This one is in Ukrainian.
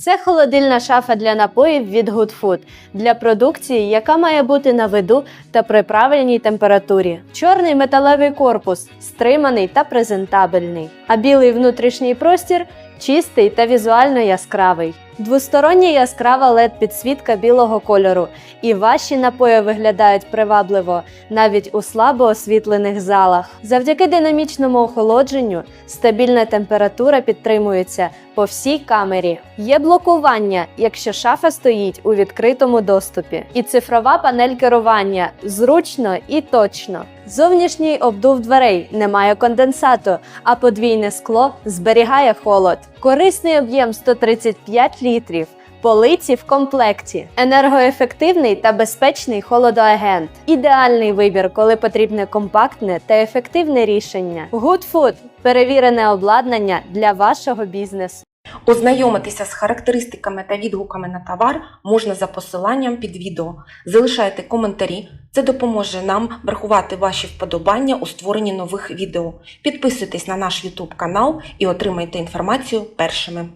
Це холодильна шафа для напоїв від Good Food для продукції, яка має бути на виду та при правильній температурі. Чорний металевий корпус стриманий та презентабельний, а білий внутрішній простір чистий та візуально яскравий. Двостороння яскрава led підсвітка білого кольору, і ваші напої виглядають привабливо навіть у слабо освітлених залах. Завдяки динамічному охолодженню стабільна температура підтримується по всій камері. Є блокування, якщо шафа стоїть у відкритому доступі, і цифрова панель керування зручно і точно. Зовнішній обдув дверей немає конденсату, а подвійне скло зберігає холод. Корисний об'єм 135 літрів. Полиці в комплекті, енергоефективний та безпечний холодоагент. Ідеальний вибір, коли потрібне компактне та ефективне рішення. Good Food – перевірене обладнання для вашого бізнесу. Ознайомитися з характеристиками та відгуками на товар можна за посиланням під відео. Залишайте коментарі, це допоможе нам врахувати ваші вподобання у створенні нових відео. Підписуйтесь на наш YouTube канал і отримайте інформацію першими.